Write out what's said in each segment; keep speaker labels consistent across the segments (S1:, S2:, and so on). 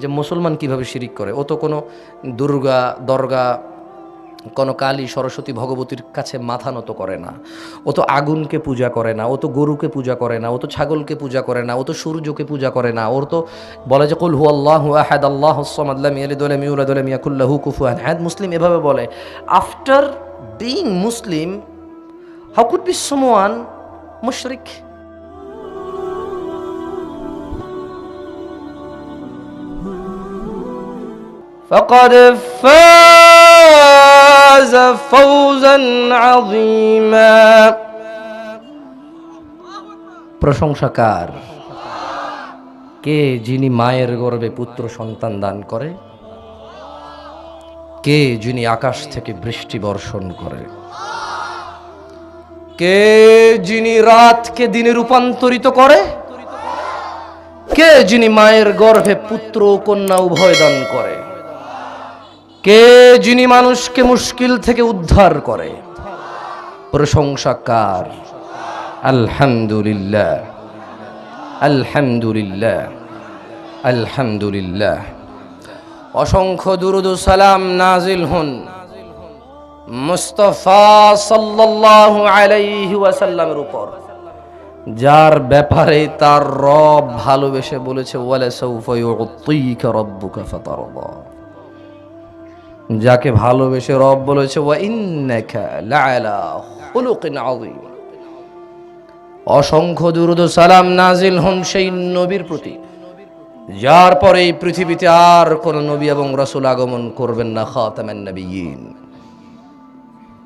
S1: যে মুসলমান কীভাবে শিরিক করে? ও তো কোনো দুর্গা, দর্গা, কোনো কালী, সরস্বতী, ভগবতীর কাছে মাথা নত করে না। ও তো আগুনকে পূজা করে না, ও তো গরুকে পূজা করে না, ও তো ছাগলকে পূজা করে না, ও তো সূর্যকে পূজা করে না। ওর তো বলে যে, কুল আল্লাহ আহাদ আল্লাহ সামাদুল্লাহ ইয়ালিদ ওয়ালাম ইউলাদ ওয়ালাম ইয়াকুল লাহু কুফুয়ান আহাদ। মুসলিম এভাবে বলে। After being Muslim, how could be someone মুশরিক? فقد فاز فوزا عظيما প্রশংসাকার কে যিনি মায়ের গর্ভে পুত্র সন্তান দান করে কে যিনি আকাশ থেকে বৃষ্টি বর্ষণ করে কে যিনি রাতকে দিনে রূপান্তরিত করে কে যিনি মায়ের গর্ভে পুত্র ও কন্যা উভয় দান করে কে যিনি মানুষকে মুশকিল থেকে উদ্ধার করে? প্রশংসাকার আলহামদুলিল্লাহ আলহামদুলিল্লাহ আলহামদুলিল্লাহ। অসংখ্য দুরুদ সালাম নাজিল হুন মুস্তফা সাল্লাল্লাহু আলাইহি ওয়াসাল্লামের উপর, যার ব্যাপারে তার রব ভালোবেসে বলেছে, ওয়ালা সাউফা ইউতিকা রাব্বুকা ফাতারদা। যাকে ভালোবেসে রব বলেছে অসংখ্য দুরুদ সালাম নাজিল হন সেই নবীর প্রতি, যার পরে এই পৃথিবীতে আর কোন নবী এবং রসুল আগমন করবেন না, খাতামান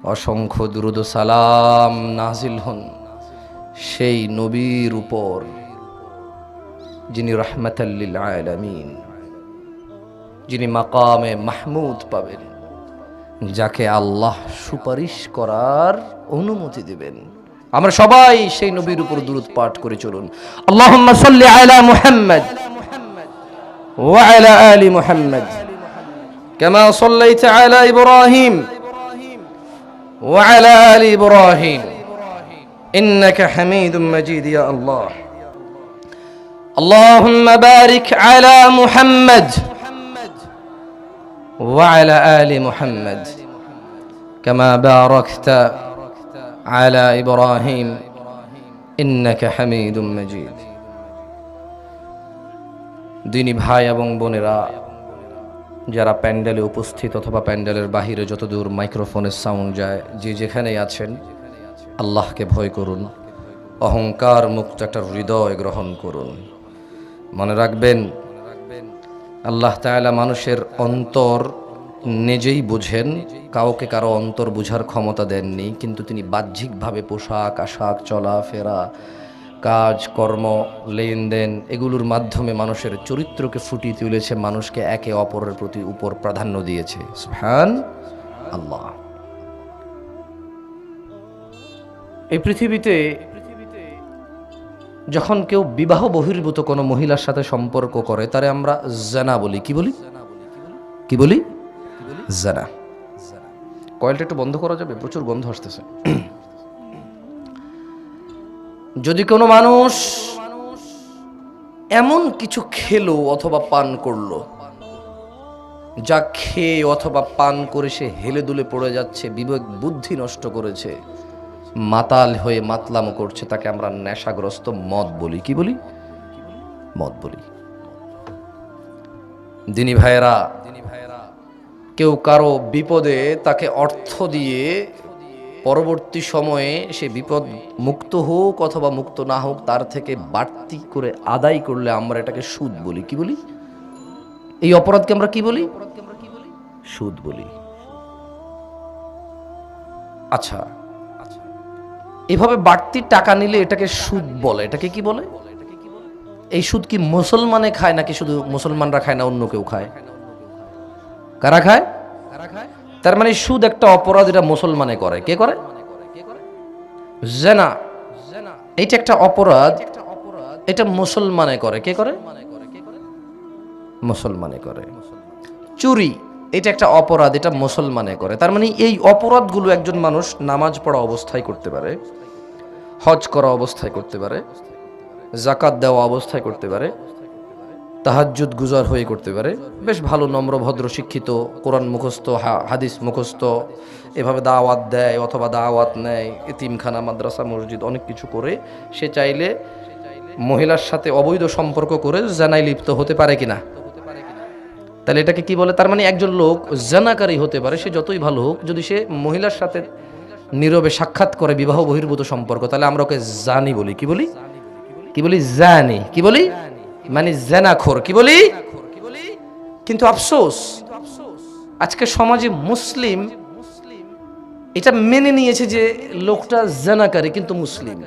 S1: অসংখ্য দুরুদ সালাম নাজিল হন সেই নবীর উপর, যিনি রহমাতাল্লিল আলামিন। যিনি মাকামে মাহমুদ পাবেন যাকে আল্লাহ সুপারিশ করার অনুমতি দেবেন আমরা সবাই সেই নবীর উপর দূরত পাঠ করে চলুন আল্লাহুম্মা সাল্লি আলা মুহাম্মদ ওয়া আলা আলি মুহাম্মদ كما صليت على ابراهيم وعلى ال ابراهيم انك حميد مجيد يا الله اللهم بارك على محمد وعلى ال محمد كما باركت على ابراهيم انك حميد مجيد দিনী ভাই এবং বোনেরা যারা প্যান্ডেলে উপস্থিত অথবা প্যান্ডেলের বাহিরে যতদূর মাইক্রোফোনের সাউন্ড যায় যে যেখানেই আছেন আল্লাহকে ভয় করুন অহংকার মুক্ত একটা হৃদয় গ্রহণ করুন মনে রাখবেন আল্লাহ তাআলা মানুষের অন্তর নিজেই বুঝেন, কাউকে কারও অন্তর বুঝার ক্ষমতা দেননি, কিন্তু তিনি বাহ্যিকভাবে পোশাক, আশাক, চলাফেরা, কাজ, কর্ম, লেনদেন এগুলোর মাধ্যমে মানুষের চরিত্রকে ফুটিয়ে তুলেছে, মানুষকে একে অপরের প্রতি উপর প্রাধান্য দিয়েছে। সুবহান আল্লাহ। এই পৃথিবীতে যখন কেউ বিবাহ বহির্ভূত কোনো মহিলার সাথে সম্পর্ক করে, তারে আমরা জানা বলি। কি বলি? কি বলি? জানা। কয়েলটা একটু বন্ধ করা যাবে, প্রচুর গন্ধ আসতেছে। যদি কোনো মানুষ এমন কিছু খেলো অথবা পান করল, যা খেয়ে অথবা পান করে সে হেলে দুলে পড়ে যাচ্ছে, বিবেক বুদ্ধি নষ্ট করেছে মাতাল হয়ে মাতলামো করছে, তাকে আমরা নেশাগ্রস্ত মদ বলি। কি বলি? মদ বলি। দিনী ভাইয়েরা, কেউ কারও বিপদে তাকে অর্থ দিয়ে পরবর্তী সময়ে সে বিপদ মুক্ত হোক অথবা মুক্ত না হোক, তার থেকে বাড়তি করে আদায় করলে আমরা এটাকে সুদ বলি। কি বলি? এই অপরাধকে আমরা কি বলি? সুদ বলি। আচ্ছা এভাবে বাড়তি টাকা নিলে এটাকে সুদ বলে। এটাকে কি বলে? এই সুদ কি মুসলমানে খায় নাকি শুধু মুসলমানরা খায় না, অন্য কেউ খায়? কারা খায়? তার মানে সুদ একটা অপরাধ, এটা মুসলমানে করে। কে করে? জেনা। এটা একটা অপরাধ, এটা মুসলমানে করে। কে করে? মুসলমানে করে। চুরি। এটা একটা অপরাধ, এটা মুসলমানে করে। তার মানে এই অপরাধগুলো একজন মানুষ নামাজ পড়া অবস্থায় করতে পারে, হজ করা অবস্থায় করতে পারে জাকাত দেওয়া অবস্থায় করতে পারে, তাহাজ্জুদ গুজার হয়ে করতে পারে। বেশ ভালো নম্র, ভদ্র, শিক্ষিত, কোরআন মুখস্থ হাদিস মুখস্থ, এভাবে দাওয়াত দেয় অথবা দাওয়াত নেয়, এতিমখানা, মাদ্রাসা, মসজিদ, অনেক কিছু করে। সে চাইলে মহিলার সাথে অবৈধ সম্পর্ক করে জানাই লিপ্ত হতে পারে কিনা? তাহলে এটাকে কি বলে? তার মানে একজন লোক জানাকারী হতে পারে, সে যতই ভালো হোক, যদি সে মহিলার সাথে নীরবে সাক্ষাৎ করে বিবাহ বহির্ভূত সম্পর্ক, তাহলে আমরা ওকে জানি বলি। কি বলি? কি বলি? জানি। কি বলি? মানে জেনাখোর। কি বলি? কিন্তু আফসোস, আজকে সমাজে মুসলিম এটা মেনে নিয়েছে যে লোকটা জানাকারী কিন্তু মুসলিম।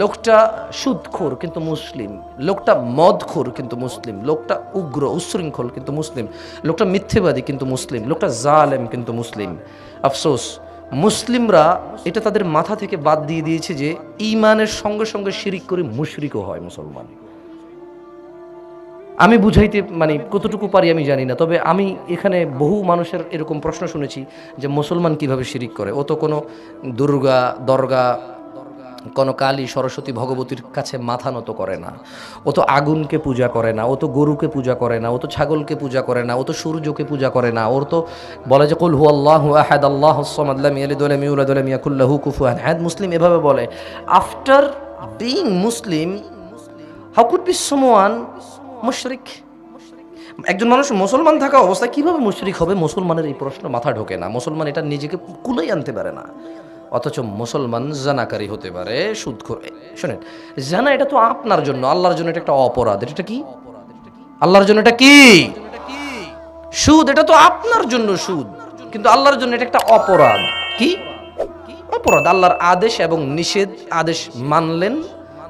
S1: লোকটা সুদখোর কিন্তু মুসলিম, লোকটা মদখোর কিন্তু মুসলিম, লোকটা উগ্র উচ্ছৃঙ্খল কিন্তু মুসলিম, লোকটা মিথ্যেবাদী কিন্তু মুসলিম, লোকটা জালেম কিন্তু মুসলিম। আফসোস, মুসলিমরা এটা তাদের মাথা থেকে বাদ দিয়ে দিয়েছে যে ইমানের সঙ্গে সঙ্গে শিরিক করে মুশরিকও হয় মুসলমান। আমি বুঝাইতে মানে কতটুকু পারি আমি জানি না, তবে আমি এখানে বহু মানুষের এরকম প্রশ্ন শুনেছি যে মুসলমান কীভাবে শিরিক করে? ও তো কোনো দুর্গা, দর্গা কোনো কালী সরস্বতী ভগবতীর কাছে মাথা নত করে না। ও তো আগুনকে পূজা করে না, ও তো গরুকে পূজা করে না, ও তো ছাগলকে পূজা করে না, ও তো সূর্যকে পূজা করে না, ওর তো বলে যে, কুল হু আল্লাহ আহাদ আল্লাহ সামাদলাম ইয়ালিদুলাম ইউলাদুলাম ইয়াকুল্লাহু কুফুয়ান হাদ মুসলিম এভাবে বলে, after being Muslim, how could be মুশরিক? একজন মানুষ মুসলমান থাকা অবস্থায় কীভাবে মুশরিক হবে? মুসলমানের এই প্রশ্ন মাথা ঢোকে না। মুসলমান এটা নিজেকে কুলেই আনতে পারে না। অথচ মুসলমান জানাকারী হতে পারে সুদ করে শোনেন, জানা এটা তো আপনার জন্য, আল্লাহর জন্য এটা একটা অপরাধ। এটা কি? আল্লাহর জন্য এটা কি? সুদ, এটা তো আপনার জন্য সুদ। কিন্তু আল্লাহর জন্য এটা একটা অপরাধ। কি? অপরাধ। আল্লাহর আদেশ এবং নিষেধ, আদেশ মানলেন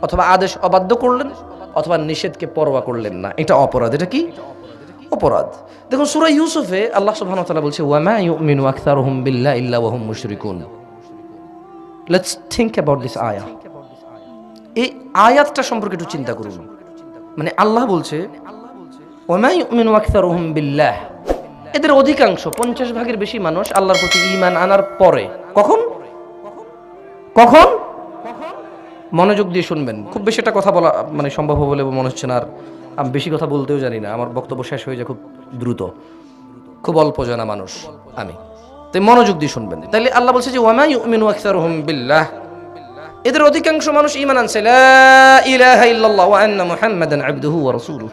S1: অথবা আদেশ অবাধ্য করলেন অথবা নিষেধকে পরোয়া করলেন না। এটা অপরাধ। এটা কি? অপরাধ। দেখুন, সূরা ইউসুফে আল্লাহ সুবহানাহু ওয়া তাআলা বলছে ওয়ামা ইউমিনু আকসারুহুম বিল্লাহ ইল্লা ওয়া হুম মুশরিকুন। লেটস থিঙ্ক অ্যাবাউট দিস আয়া এই আয়াতটা সম্পর্কে একটু চিন্তা করুন। মানে আল্লাহ বলছে বিল্লাহ। এদের অধিকাংশ পঞ্চাশ ভাগের বেশি মানুষ আল্লাহর প্রতি ইমান আনার পরে। কখন? কখন? মনোযোগ দিয়ে শুনবেন। খুব বেশি একটা কথা বলা মানে সম্ভব হবে বলে মনে হচ্ছে না। আর আমি বেশি কথা বলতেও জানি না। আমার বক্তব্য শেষ হয়ে যায় খুব দ্রুত। খুব অল্প জানা মানুষ আমি। তাই মনোযোগ দিয়ে শুনবেন। তাইলে আল্লাহ বলছে যে, ওয়ামা ইউমিনু আকসারুহুম বিল্লাহ। এদের অধিকাংশ মানুষ ঈমান আনছে, লা ইলাহা ইল্লাল্লাহ ওয়া আন্না মুহাম্মাদান আবদুহু ওয়া রাসূলুহু।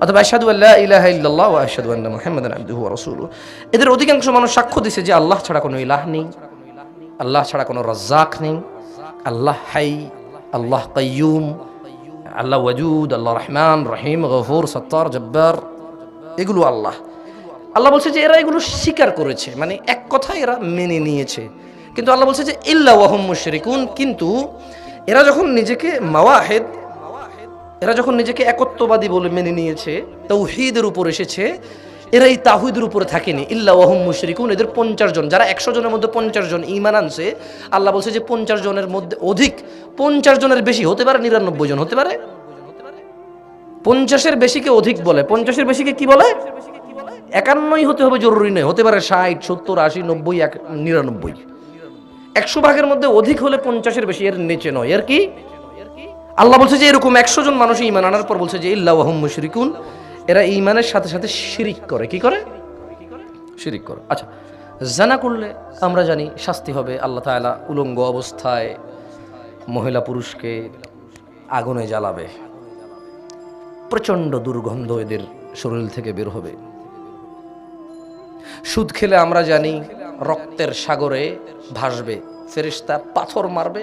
S1: অথবা, আশহাদু আল্লা ইলাহা ইল্লাল্লাহ ওয়া আশহাদু আন্না মুহাম্মাদান আবদুহু ওয়া রাসূলুহু। এদের অধিকাংশ মানুষ সাক্ষ্য দিছে যে, আল্লাহ ছাড়া কোনো ইলাহ নেই। আল্লাহ ছাড়া কোনো রাজ্জাক নেই। আল্লাহ হাই, আল্লাহ কাইয়ুম, আল্লাহ ওয়াজুদ, আল্লাহ রহমান, রহিম, গফুর, সত্তার, জব্বার। এগুলো আল্লাহ। আল্লাহ বলছে যে এরা এগুলো স্বীকার করেছে। মানে এক কথা এরা মেনে নিয়েছে। কিন্তু আল্লাহ বলছে যে, ইল্লা ওয়াহুম মুশরিকুন কিন্তু এরা যখন নিজেকে মাওয়াহেদ, এরা যখন নিজেকে একত্ববাদী বলে মেনে নিয়েছে, তৌহিদের উপর এসেছে এরা এই তাহিদের উপরে থাকেনি। ইল্লা ওয়াহুম মুশরিকুন এদের পঞ্চাশ জন, যারা একশো জনের মধ্যে পঞ্চাশ জন ইমান আনছে, আল্লাহ বলছে যে পঞ্চাশ জনের মধ্যে অধিক, পঞ্চাশ জনের বেশি হতে পারে, নিরানব্বই জন হতে পারে। পঞ্চাশের বেশিকে অধিক বলে, পঞ্চাশের বেশিকে কি বলে? একান্নই হতে হবে জরুরি নয়, হতে পারে ষাট, সত্তর, আশি, নব্বই, এক, নিরানব্বই। একশো ভাগের মধ্যে অধিক হলে পঞ্চাশের বেশি এর নিচে নয়। এর কি? আল্লাহ বলছে যে এরকম একশো জন মানুষ ইমান আনার পর বলছে যে ইল্লাহ মুশরিকুন। এরা ইমানের সাথে সাথে শিরিক করে। কি করে? শিরিক করে। আচ্ছা জানা করলে আমরা জানি শাস্তি হবে। আল্লাহ তাআলা উলঙ্গ অবস্থায় মহিলা পুরুষকে আগুনে জ্বালাবে। প্রচণ্ড দুর্গন্ধ এদের শরীর থেকে বের হবে। সুদ খেলে আমরা জানি রক্তের সাগরে ভাসবে ফেরিস্তা পাথর মারবে,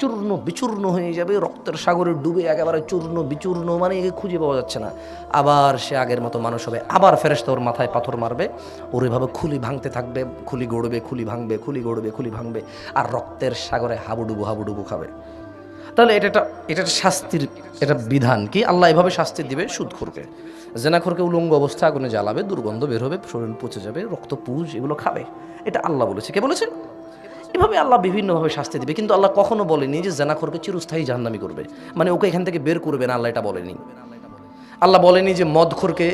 S1: চূর্ণ বিচূর্ণ হয়ে যাবে, রক্তের সাগরে ডুবে একেবারে চূর্ণ বিচূর্ণ মানে একে খুঁজে পাওয়া যাচ্ছে না। আবার সে আগের মতো মানুষ হবে, আবার ফেরেস্তা ওর মাথায় পাথর মারবে, ওর এভাবে খুলি ভাঙতে থাকবে, খুলি গড়বে, খুলি ভাঙবে, খুলি গড়বে, খুলি ভাঙবে, আর রক্তের সাগরে হাবুডুবু হাবুডুবু খাবে। তাহলে এটা একটা এটা একটা শাস্তির, এটা বিধান কি? আল্লাহ এভাবে শাস্তি দিবে সুদখোরকে। জেনাখোরকে উলঙ্গ অবস্থা, আগুনে জ্বালাবে, দুর্গন্ধ বের হবে, শরীর পচে যাবে, রক্ত পুজ এগুলো খাবে। এটা আল্লাহ বলেছে। কে বলেছে? এভাবে আল্লাহ বিভিন্নভাবে শাস্তি দিবে। কিন্তু আল্লাহ কখনো বলেনি যে জেনাখোরকে চিরস্থায়ী জাহান্নামি করবে। মানে ওকে এখান থেকে বের করবে না, আল্লাহ এটা বলেনি আল্লাহ বলেনি যে মদখোরকে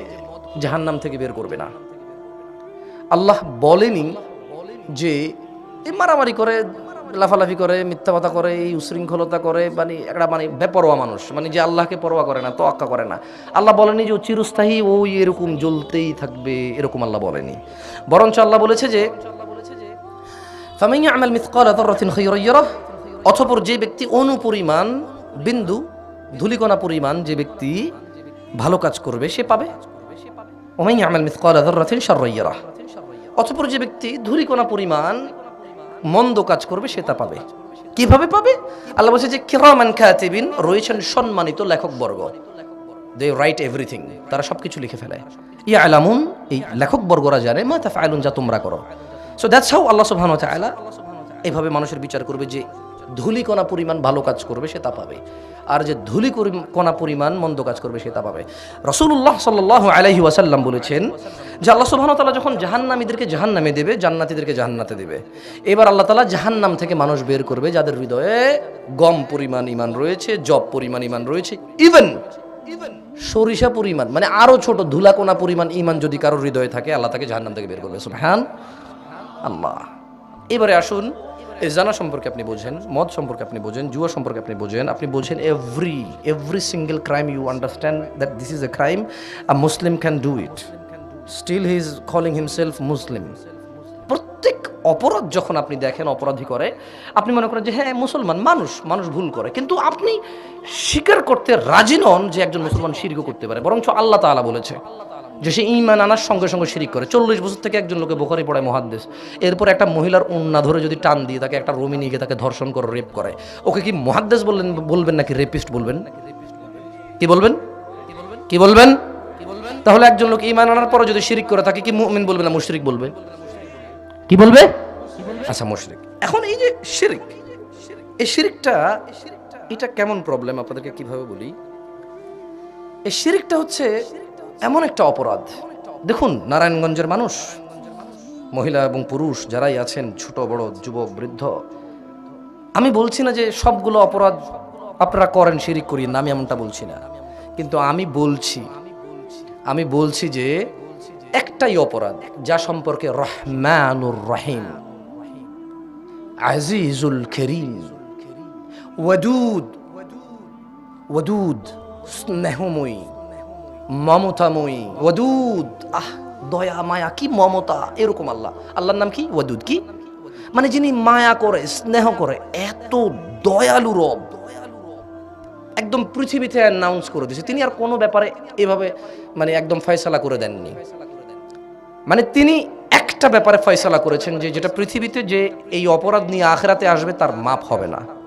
S1: জাহান্নাম থেকে বের করবে না। আল্লাহ বলেনি যে মারামারি করে লাফালাফি করে মিথ্যা কথা করে, এই উশৃঙ্খলতা করে মানে একটা মানে বেপরোয়া মানুষ মানে যে আল্লাহকে পরোয়া করে না, তোয়াক্কা করে না। আল্লাহ বলেনি যে ও চিরস্থায়ী, ওই এরকম জ্বলতেই থাকবে, এরকম আল্লাহ বলেনি। বরঞ্চ আল্লাহ বলেছে যে ইয়ারাহ অতঃপর যে ব্যক্তি অনুপরিমাণ বিন্দু, ধুলিকণা পরিমাণ যে ব্যক্তি ভালো কাজ করবে, সে পাবে। ইয়ারাহ অতঃপর যে ব্যক্তি ধুলিকণা পরিমাণ মন্দ কাজ করবে, সে তা পাবে। কীভাবে পাবে? আল্লাহ বলছে যে, কিরামান কাতিবিন, রয়েছেন সম্মানিত লেখক বর্গ। দে রাইট এভরিথিং তারা সবকিছু লিখে ফেলে। ইয়া আলামুন এই লেখক বর্গরা জানে, মা তাফআলুন, যা তোমরা করো। সো দ্যাটস হাউ আল্লাহ সুবহানাহু ওয়া তাআলা এভাবে মানুষের বিচার করবে যে, ধুলিকণা পরিমাণ ভালো কাজ করবে, সে তা পাবে। আর যে ধুলি কণা পরিমাণ মন্দ কাজ করবে সে তা পাবে। রসুল্লাহ সাল্লাহ আলাইহি ওয়াসাল্লাম বলেছেন যে আল্লাহ সুবহানাহু ওয়া তাআলা যখন জাহান্নামীদেরকে জাহান্নামে দেবে, জান্নাতীদেরকে জাহান্নাতে দেবে। এবার আল্লাহ তাআলা জাহান্নাম থেকে মানুষ বের করবে যাদের হৃদয়ে গম পরিমাণ ইমান রয়েছে, জব পরিমাণ ইমান রয়েছে ইভেন সরিষা পরিমাণ মানে আরও ছোট ধুলাকোনা পরিমাণ ইমান যদি কারোর হৃদয়ে থাকে, আল্লাহ তাকে জাহান্নাম থেকে বের করবে। সুবহান আল্লাহ এবারে আসুন জানা সম্পর্কে আপনি বোঝেন, মদ সম্পর্কে আপনি বোঝেন, জুয়া সম্পর্কে আপনি বোঝেন আপনি বোঝেন every every single crime you understand that this is a crime a Muslim can do it still he is calling himself Muslim প্রত্যেক অপরাধ যখন আপনি দেখেন, অপরাধী করে, আপনি মনে করেন যে হ্যাঁ মুসলমান, মানুষ মানুষ ভুল করে। কিন্তু আপনি স্বীকার করতে রাজি নন যে একজন মুসলমান শিরিকও করতে পারে। বরঞ্চ আল্লাহ তাআলা বলেছে। যে সে ইমান আনার সঙ্গে সঙ্গে শিরিক করে। চল্লিশ বছর থেকে একজন লোকে বোখারি পড়ায় মহাদ্দেশ এরপর একটা মহিলার উন্না ধরে যদি টান দিয়ে তাকে একটা রমি নিয়ে তাকে ধর্ষণ করে, রেপ করে। ওকে কি মহাদ্দেশ বললেন, বলবেন নাকি রেপিস্ট বলবেন? কি বলবেন? কি বলবেন? তাহলে একজন লোক ইমান আনার পরে যদি শিরিক করে, তাকে কি মুমিন বলবে না মুশরিক বলবে? কি বলবে? আচ্ছা মুশরিক। এখন এই যে শিরিক, এই শিরিকটা, এটা কেমন প্রবলেম আপনাদেরকে কীভাবে বলি? এই শিরিকটা হচ্ছে এমন একটা অপরাধ। দেখুন, নারায়ণগঞ্জের মানুষ, মহিলা এবং পুরুষ যারাই আছেন, ছোট, বড়, যুবক, বৃদ্ধ, আমি বলছি না যে সবগুলো অপরাধ আপনারা করেন, শিরিক করি না, আমি এমনটা বলছি না। কিন্তু আমি বলছি আমি বলছি যে একটাই অপরাধ, যা সম্পর্কে রহমানুর রহিম, আজিজুল করিম, ওয়াদুদ ওয়াদুদ, স্নেহময়ী। মমতাময়ী, ওয়াদুদ। আহ, দয়া, মায়া, কি মমতা? এরকম আল্লাহ। আল্লাহর নাম কি? ওয়াদুদ কি? মানে যিনি মায়া করে, স্নেহ করে, এত দয়ালু রব। একদম পৃথিবীতে অ্যানাউন্স করে দিয়েছে। তিনি আর কোনো ব্যাপারে এভাবে মানে একদম ফয়সালা করে দেননি। মানে তিনি একটা ব্যাপারে ফয়সালা করেছেন যে, যেটা পৃথিবীতে যে এই অপরাধ নিয়ে আখরাতে আসবে, তার মাপ হবে না।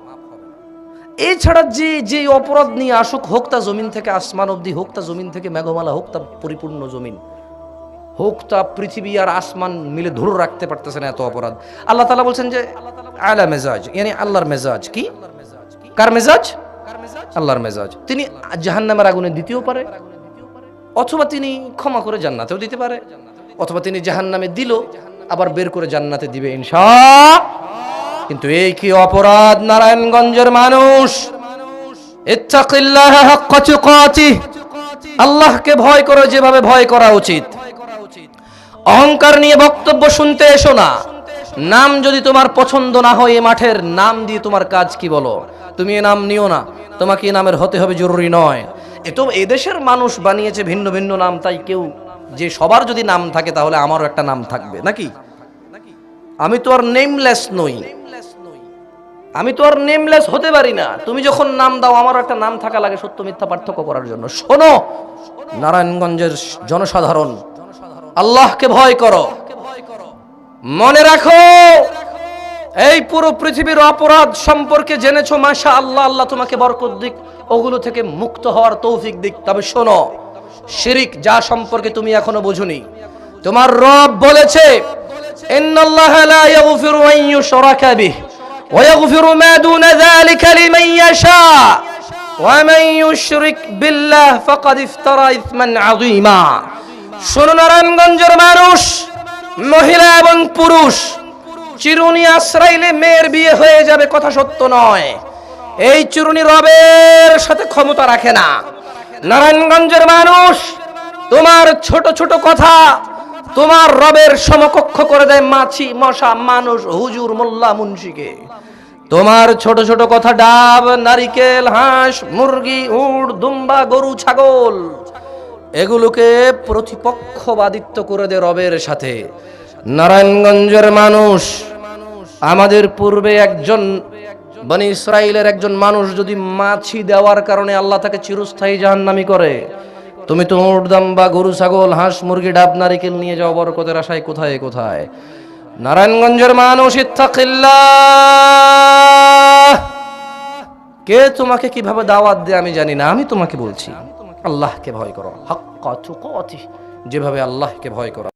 S1: এছাড়া যে যে অপরাধ নিয়ে আসুক, হোক তা জমিন থেকে আসমান অব্দি হোক তা জমিন থেকে মেঘমালা, হোক তা পরিপূর্ণ জমিন, হোক তা পৃথিবী আর আসমান মিলে ধরে রাখতে পারতেছে না এত অপরাধ। আল্লাহ তালা বলছেন যে, আলা মেজাজ, ইয়ানি আল্লাহর মেজাজ কি? কার মেজাজ? আল্লাহর মেজাজ। তিনি জাহান্নামের আগুনে দিতেও পারে, অথবা তিনি ক্ষমা করে জান্নাতেও দিতে পারে, অথবা তিনি জাহান্নামে দিল, আবার বের করে জান্নাতে দিবে ইনশা কিন্তু এই কি অপরাধ? নারায়ণগঞ্জের মানুষ। আল্লাহকে ভয় করো, যেভাবে ভয় করা উচিত। অহংকার নিয়ে বক্তব্য শুনতে এসো না। নাম যদি তোমার পছন্দ না হয় এ মাঠের, নাম দিয়ে তোমার কাজ কি বলো? তুমি এ নাম নিও না। তোমাকে এ নামের হতে হবে জরুরি নয়। এ তো এদেশের মানুষ বানিয়েছে ভিন্ন ভিন্ন নাম, তাই কেউ যে সবার যদি নাম থাকে তাহলে আমারও একটা নাম থাকবে, নাকি? আমি তো আর নেমলেস নই। আমি তো আর নেমলেস হতে পারি না। তুমি যখন নাম দাও, আমারও একটা নাম থাকা লাগে সত্য মিথ্যা পার্থক্য করার জন্য। শোনো, নারায়ণগঞ্জের জনসাধারণ, আল্লাহকে ভয় করো। মনে রাখো, এই পুরো পৃথিবীর অপরাধ সম্পর্কে জেনেছো মাশা আল্লাহ আল্লাহ তোমাকে বরকত দিক, ওগুলো থেকে মুক্ত হওয়ার তৌফিক দিক। তবে শোনো, শিরিক যা সম্পর্কে তুমি এখনও বুঝুনি, তোমার রব বলেছে, ইন্নাল্লাহা লা ইয়াগফিরু আন ইউশরাকা বিহি। ওয়া ইয়াগফিরু মা দুনা যালিকা লিমান ইয়াশা ওয়া মান ইউশরিক বিল্লাহ ফাকাদ ইফতারা ইসমান আযীমা শোনো নারায়ণগঞ্জের মানুষ, মহিলা এবং পুরুষ, চিরুনি আশ্রাইলে মেয়ের বিয়ে হয়ে যাবে কথা সত্য নয়। এই চিরুনি রবের সাথে ক্ষমতা রাখে না। নারায়ণগঞ্জের মানুষ, তোমার ছোট ছোট কথা তোমার রবের সমকক্ষ করে দেয় মাছি, মশা, মানুষ, হুজুর, মোল্লা, মুন্সিকে। তোমার ছোট ছোট কথা ডাব, নারিকেল, হাঁস, মুরগি, উট, দুম্বা, গরু, ছাগল, এগুলোকে প্রতিপক্ষবাদিত্ব করে দে রবের সাথে। নারায়ণগঞ্জের মানুষ, আমাদের পূর্বে একজন, বনি ইসরায়েলের একজন মানুষ যদি মাছি দেওয়ার কারণে আল্লাহ তাকে চিরস্থায়ী জাহান্নামি করে তুমি তো উট দাম্বা গরু, ছাগল, হাঁস, মুরগি, ডাব, নারিকেল নিয়ে যাও, বরকতের আশায় কোথায় কোথায়? নারায়ণগঞ্জের মানুষ কে তোমাকে কীভাবে দাওয়াত দেয় আমি জানি না, আমি তোমাকে বলছি, আল্লাহকে ভয় করো হক যেভাবে আল্লাহকে ভয় করো।